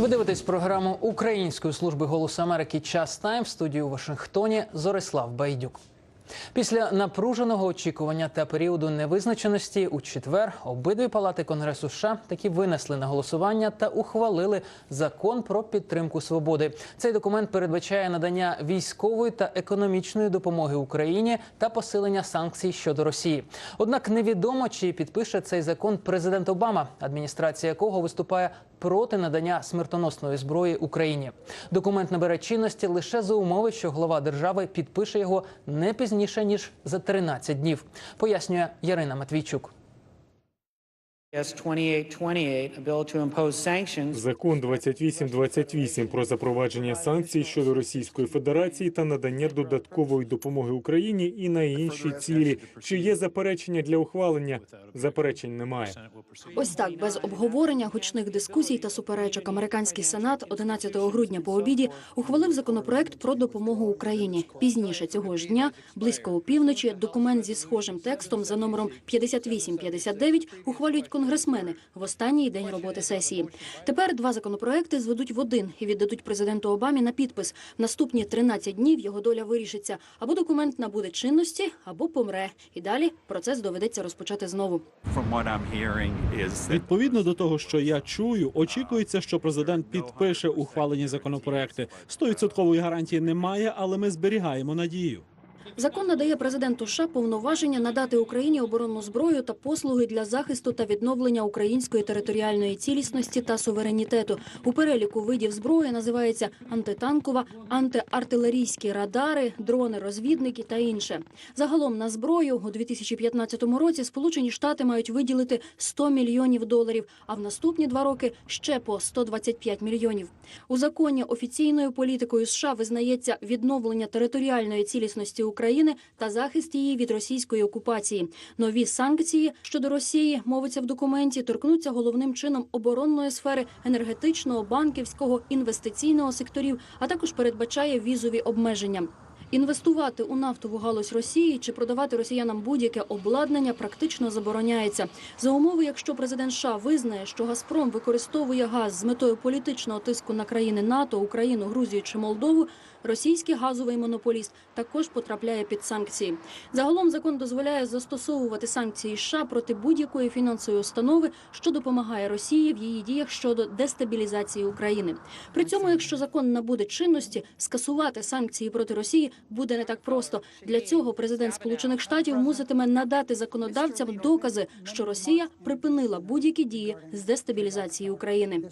Ви дивитесь програму Української служби голосу Америки Час Тайм в студії у Вашингтоні Зорислав Байдюк. Після напруженого очікування та періоду невизначеності у четвер обидві палати Конгресу США таки винесли на голосування та ухвалили закон про підтримку свободи. Цей документ передбачає надання військової та економічної допомоги Україні та посилення санкцій щодо Росії. Однак невідомо, чи підпише цей закон президент Обама, адміністрація якого виступає проти надання смертоносної зброї Україні. Документ набере чинності лише за умови, що глава держави підпише його не пізніше ніж за 13 днів. Пояснює Ярина Матвійчук. Закон 2828 про запровадження санкцій щодо Російської Федерації та надання додаткової допомоги Україні і на інші цілі. Чи є заперечення для ухвалення? Заперечень немає. Ось так без обговорення гучних дискусій та суперечок американський сенат 11 грудня по обіді ухвалив законопроект про допомогу Україні. Пізніше цього ж дня, близько опівночі, документ зі схожим текстом за номером 5859 ухвалюють конгресмени в останній день роботи сесії. Тепер два законопроекти зведуть в один і віддадуть президенту Обамі на підпис. В наступні 13 днів його доля вирішиться або документ набуде чинності, або помре. І далі процес доведеться розпочати знову. Відповідно до того, що я чую, очікується, що президент підпише ухвалені законопроекти. Стовідсоткової гарантії немає, але ми зберігаємо надію. Закон надає президенту США повноваження надати Україні оборонну зброю та послуги для захисту та відновлення української територіальної цілісності та суверенітету. У переліку видів зброї називається антитанкова, антиартилерійські радари, дрони, розвідники та інше. Загалом на зброю у 2015 році Сполучені Штати мають виділити 100 мільйонів доларів, а в наступні два роки ще по 125 мільйонів. У законі офіційною політикою США визнається відновлення територіальної цілісності України та захист її від російської окупації. Нові санкції щодо Росії мовиться в документі, торкнуться головним чином оборонної сфери, енергетичного, банківського, інвестиційного секторів, а також передбачає візові обмеження. Інвестувати у нафтову галузь Росії чи продавати росіянам будь-яке обладнання практично забороняється. За умови, якщо президент США визнає, що Газпром використовує газ з метою політичного тиску на країни НАТО, Україну, Грузію чи Молдову, російський газовий монополіст також потрапляє під санкції. Загалом закон дозволяє застосовувати санкції США проти будь-якої фінансової установи, що допомагає Росії в її діях щодо дестабілізації України. При цьому, якщо закон набуде чинності, скасувати санкції проти Росії буде не так просто. Для цього президент Сполучених Штатів муситиме надати законодавцям докази, що Росія припинила будь-які дії з дестабілізації України.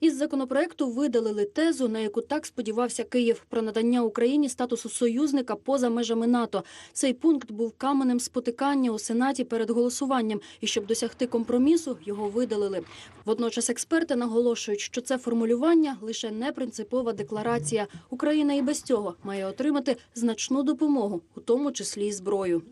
Із законопроекту видалили тезу, на яку так сподівався Київ про надання Україні статусу союзника поза межами НАТО. Цей пункт був каменем спотикання у сенаті перед голосуванням, і щоб досягти компромісу, його видалили. Водночас експерти наголошують, що це формулювання лише непринципова декларація. Україна і без цього має отримати значну допомогу, у тому числі й зброю.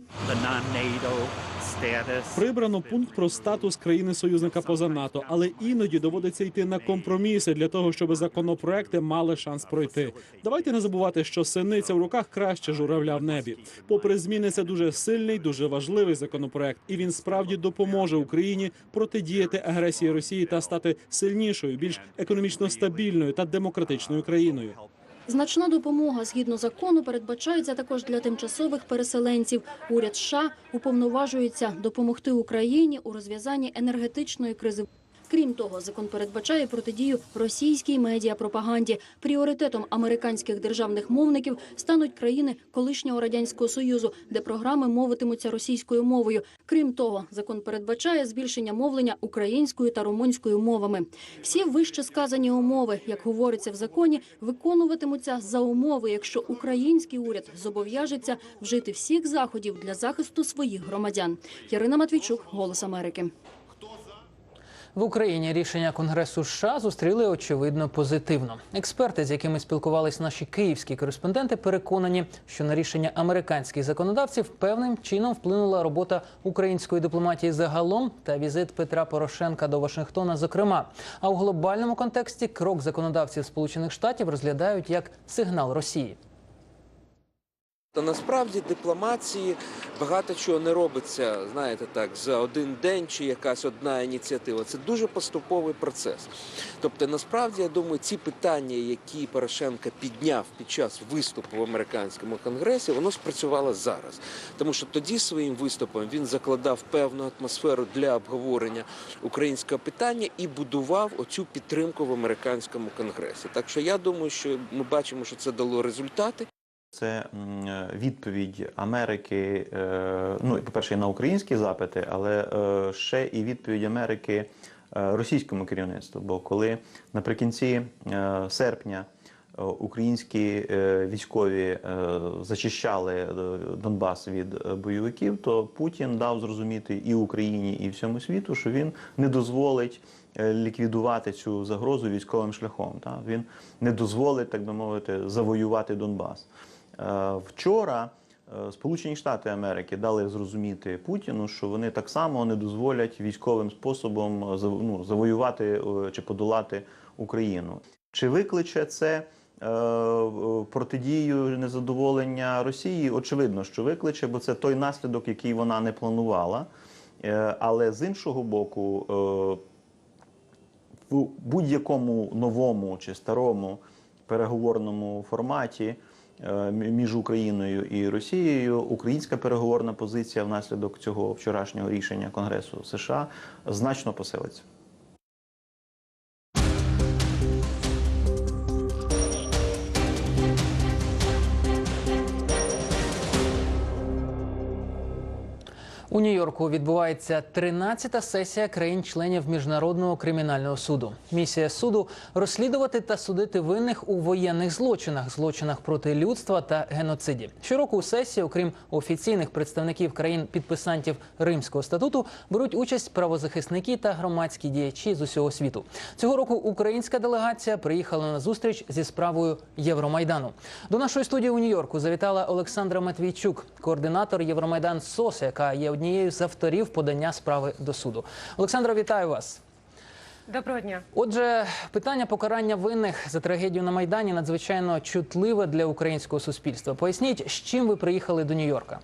Прибрано пункт про статус країни-союзника поза НАТО, але іноді доводиться йти на компроміси для того, щоб законопроекти мали шанс пройти. Давайте не забувати, що синиця в руках краще журавля в небі. Попри зміни, це дуже сильний, дуже важливий законопроект, і він справді допоможе Україні протидіяти агресії Росії та стати сильнішою, більш економічно стабільною та демократичною країною. Значна допомога згідно закону передбачається також для тимчасових переселенців. Уряд США уповноважується допомогти Україні у розв'язанні енергетичної кризи. Крім того, закон передбачає протидію російській медіапропаганді. Пріоритетом американських державних мовників стануть країни колишнього радянського союзу, де програми мовитимуться російською мовою. Крім того, закон передбачає збільшення мовлення українською та румунською мовами. Всі вище сказані умови, як говориться в законі, виконуватимуться за умови, якщо український уряд зобов'яжеться вжити всіх заходів для захисту своїх громадян. Ярина Матвійчук, Голос Америки. В Україні рішення Конгресу США зустріли очевидно позитивно. Експерти, з якими спілкувались наші київські кореспонденти, переконані, що на рішення американських законодавців певним чином вплинула робота української дипломатії загалом та візит Петра Порошенка до Вашингтона. Зокрема, а у глобальному контексті крок законодавців Сполучених Штатів розглядають як сигнал Росії. Та насправді дипломатії багато чого не робиться, знаєте, так за один день чи якась одна ініціатива. Це дуже поступовий процес. Тобто, насправді я думаю, ці питання, які Порошенко підняв під час виступу в американському конгресі, воно спрацювало зараз. Тому що тоді своїм виступом він закладав певну атмосферу для обговорення українського питання і будував оцю підтримку в американському конгресі. Так що я думаю, що ми бачимо, що це дало результати. Це відповідь Америки, е, ну, по-перше, на українські запити, але е, ще і відповідь Америки е, російському керівництву. Бо коли наприкінці серпня українські військові зачищали Донбас від бойовиків, то Путін дав зрозуміти і Україні, і всьому світу, що він не дозволить ліквідувати цю загрозу військовим шляхом. Та? Він не дозволить, так би мовити, завоювати Донбас. Е, Вчора е, Сполучені Штати Америки дали зрозуміти Путіну, що вони так само не дозволять військовим способом е, ну, завоювати чи подолати Україну. Чи викличе це протидію незадоволення Росії? Очевидно, що викличе, бо це той наслідок, який вона не планувала. Але з іншого боку, в будь-якому новому чи старому переговорному форматі між Україною і Росією українська переговорна позиція внаслідок цього вчорашнього рішення Конгресу США значно посилиться. У Нью-Йорку відбувається 13-та сесія країн-членів міжнародного кримінального суду. Місія суду розслідувати та судити винних у воєнних злочинах, злочинах проти людства та геноциді. Щороку у сесії, окрім офіційних представників країн-підписантів Римського статуту, беруть участь правозахисники та громадські діячі з усього світу. Цього року українська делегація приїхала на зустріч зі справою Євромайдану. До нашої студії у Нью-Йорку завітала Олександра Матвійчук, координатор Євромайдан СОС, яка є однією з авторів подання справи до суду. Олександра, вітаю вас. Доброго дня. Отже, питання покарання винних за трагедію на майдані надзвичайно чутливе для українського суспільства. Поясніть, з чим ви приїхали до Нью-Йорка?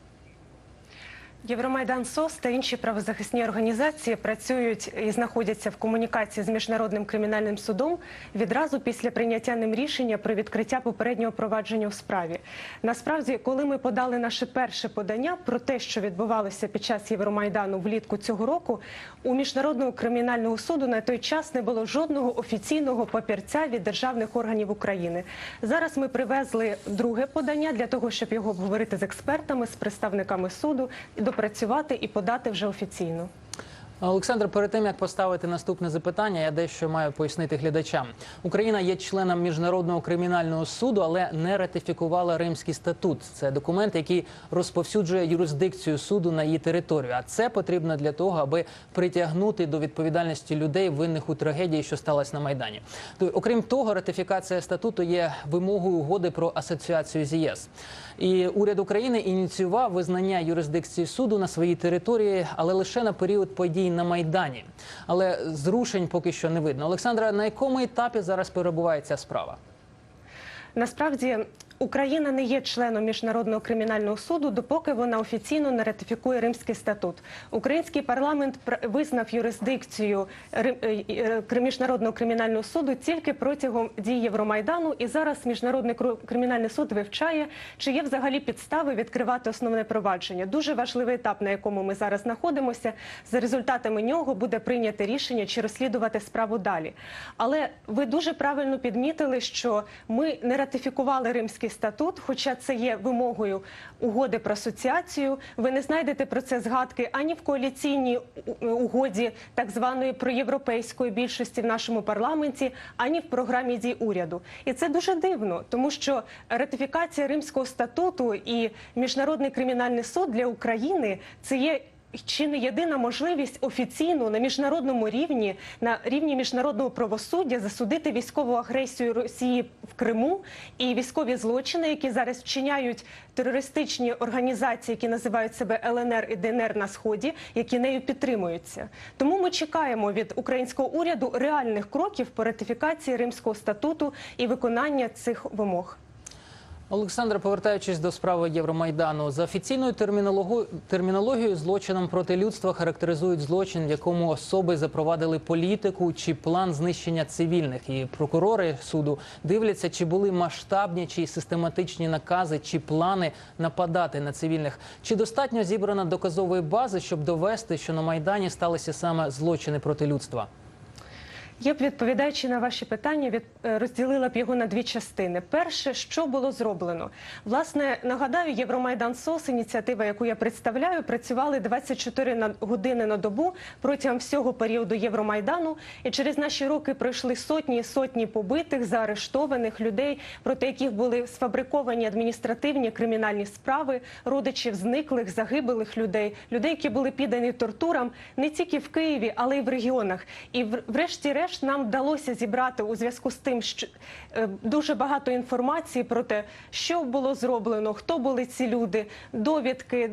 Євромайдан СОС та інші правозахисні організації працюють і знаходяться в комунікації з міжнародним кримінальним судом відразу після прийняття ним рішення про відкриття попереднього провадження у справі. Насправді, коли ми подали наше перше подання про те, що відбувалося під час Євромайдану влітку цього року, у міжнародного кримінального суду на той час не було жодного офіційного папірця від державних органів України. Зараз ми привезли друге подання для того, щоб його обговорити з експертами, з представниками суду і допрацювати і подати вже офіційно. Олександр, перед тим як поставити наступне запитання, я дещо маю пояснити глядачам. Україна є членом міжнародного кримінального суду, але не ратифікувала Римський статут. Це документ, який розповсюджує юрисдикцію суду на її територію. А це потрібно для того, аби притягнути до відповідальності людей, винних у трагедії, що сталася на майдані. То, окрім того, ратифікація статуту є вимогою угоди про асоціацію з ЄС. І уряд України ініціював визнання юрисдикції суду на своїй території, але лише на період подій на майдані. Але зрушень поки що не видно. Олександра, на якому етапі зараз перебуває ця справа? Насправді Україна не є членом міжнародного кримінального суду, допоки вона офіційно не ратифікує Римський статут. Український парламент визнав юрисдикцію е, е, міжнародного кримінального суду тільки протягом дій Євромайдану. І зараз міжнародний кримінальний суд вивчає, чи є взагалі підстави відкривати основне провадження. Дуже важливий етап, на якому ми зараз знаходимося. За результатами нього буде прийняте рішення, чи розслідувати справу далі. Але ви дуже правильно підмітили, що ми не ратифікували Римський статут, хоча це є вимогою угоди про асоціацію. Ви не знайдете про це згадки ані в коаліційній угоді, так званої проєвропейської більшості в нашому парламенті, ані в програмі дій уряду. І це дуже дивно, тому що ратифікація Римського статуту і міжнародний кримінальний суд для України це є чи не єдина можливість офіційно на міжнародному рівні, на рівні міжнародного правосуддя засудити військову агресію Росії в Криму і військові злочини, які зараз вчиняють терористичні організації, які називають себе ЛНР і ДНР на сході, які нею підтримуються. Тому ми чекаємо від українського уряду реальних кроків по ратифікації Римського статуту і виконання цих вимог. Олександра, повертаючись до справи Євромайдану, за офіційною термінологією злочином проти людства характеризують злочин, в якому особи запровадили політику чи план знищення цивільних. І прокурори суду дивляться, чи були масштабні чи систематичні накази чи плани нападати на цивільних. Чи достатньо зібрано доказової бази, щоб довести, що на майдані сталися саме злочини проти людства? Я б відповідаючи на ваші питання, від е, розділила б його на дві частини. Перше, що було зроблено, власне, нагадаю, Євромайдан СОС, ініціатива, яку я представляю, працювали 24 на години на добу протягом всього періоду Євромайдану. І через наші роки пройшли сотні і сотні побитих, заарештованих людей, проти яких були сфабриковані адміністративні кримінальні справи, родичів зниклих, загиблих людей, людей, які були піддані тортурам не тільки в Києві, але й в регіонах. І в- врешті-решт нам вдалося зібрати у зв'язку з тим, що е, дуже багато інформації про те, що було зроблено, хто були ці люди, довідки,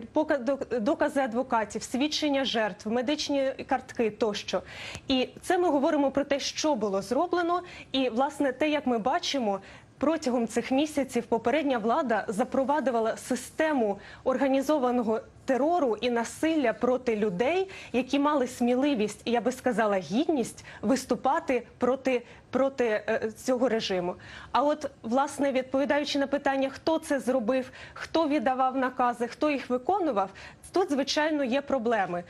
докази адвокатів, свідчення жертв, медичні картки тощо. І це ми говоримо про те, що було зроблено, і власне те, як ми бачимо. Протягом цих місяців попередня влада запровадувала систему організованого терору і насилля проти людей, які мали сміливість, і я би сказала, гідність виступати проти, проти е, цього режиму. А от власне відповідаючи на питання, хто це зробив, хто віддавав накази, хто їх виконував. Тут, звичайно, є проблеми.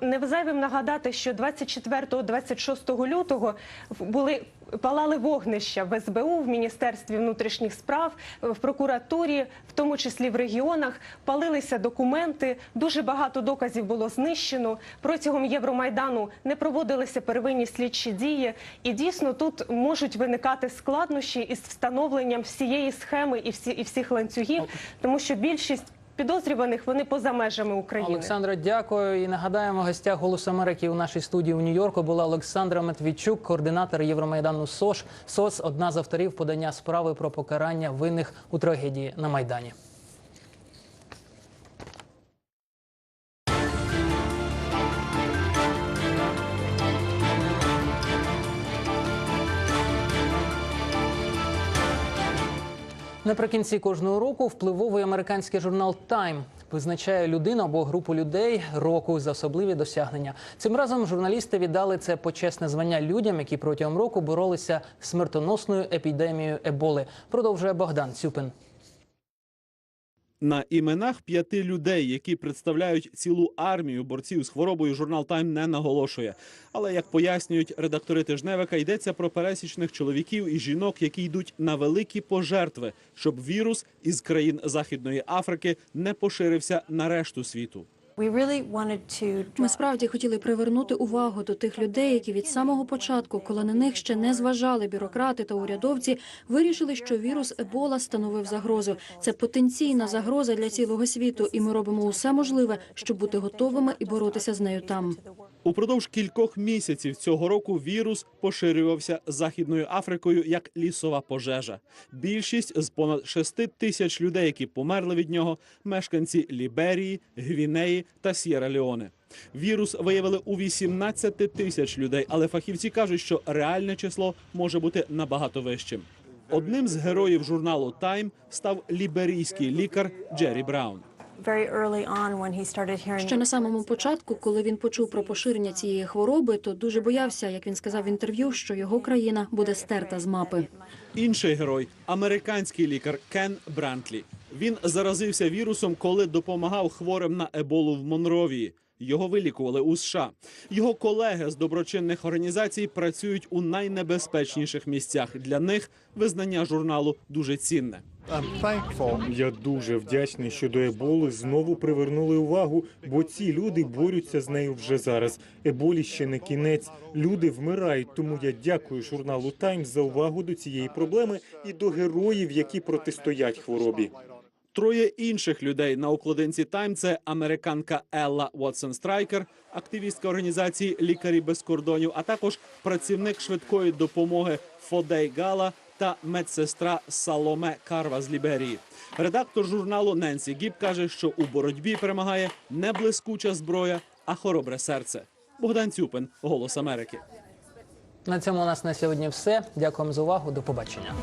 Не зайвим нагадати, що 24-26 лютого були палали вогнища в СБУ, в Міністерстві внутрішніх справ, в прокуратурі, в тому числі в регіонах. Палилися документи. Дуже багато доказів було знищено. Протягом Євромайдану не проводилися первинні слідчі дії. І дійсно тут можуть виникати складнощі із встановленням всієї схеми і всі і всіх ланцюгів, тому що більшість підозрюваних вони поза межами України. Олександра, дякую. І нагадаємо, гостях «Голос Америки» у нашій студії у Нью-Йорку була Олександра Матвійчук, координатор Євромайдану СОШ. СОС – одна з авторів подання справи про покарання винних у трагедії на Майдані. Наприкінці кожного року впливовий американський журнал Time визначає людину або групу людей року за особливі досягнення. Цим разом журналісти віддали це почесне звання людям, які протягом року боролися з смертоносною епідемією еболи. Продовжує Богдан Цюпин. На іменах п'яти людей, які представляють цілу армію борців з хворобою, журнал Тайм не наголошує. Але як пояснюють редактори тижневика, йдеться про пересічних чоловіків і жінок, які йдуть на великі пожертви, щоб вірус із країн Західної Африки не поширився на решту світу. Ми справді хотіли привернути увагу до тих людей, які від самого початку, коли на них ще не зважали бюрократи та урядовці, вирішили, що вірус Ебола становив загрозу. Це потенційна загроза для цілого світу, і ми робимо усе можливе, щоб бути готовими і боротися з нею там. Упродовж кількох місяців цього року вірус поширювався Західною Африкою як лісова пожежа. Більшість з понад 6 тисяч людей, які померли від нього, мешканці Ліберії, Гвінеї та Сєра-Леоне. Вірус виявили у 18 тисяч людей, але фахівці кажуть, що реальне число може бути набагато вищим. Одним з героїв журналу Time став ліберійський лікар Джері Браун. Ще на самому початку, коли він почув про поширення цієї хвороби, то дуже боявся, як він сказав в інтерв'ю, що його країна буде стерта з мапи. Інший герой американський лікар Кен Брантлі. Він заразився вірусом, коли допомагав хворим на еболу в Монровії. Його вилікували у США. Його колеги з доброчинних організацій працюють у найнебезпечніших місцях. Для них визнання журналу дуже цінне. Я дуже вдячний, що до еболи знову привернули увагу, бо ці люди борються з нею вже зараз. Еболі ще не кінець. Люди вмирають. Тому я дякую журналу Таймс за увагу до цієї проблеми і до героїв, які протистоять хворобі. Троє інших людей на укладинці Тайм це американка Елла Уотсон Страйкер, активістка організації Лікарі без кордонів, а також працівник швидкої допомоги Фодей Гала та медсестра Саломе Карва з Ліберії. Редактор журналу Ненсі Гіб каже, що у боротьбі перемагає не блискуча зброя, а хоробре серце. Богдан Цюпин, Голос Америки. На цьому у нас на сьогодні все. Дякуємо за увагу. До побачення.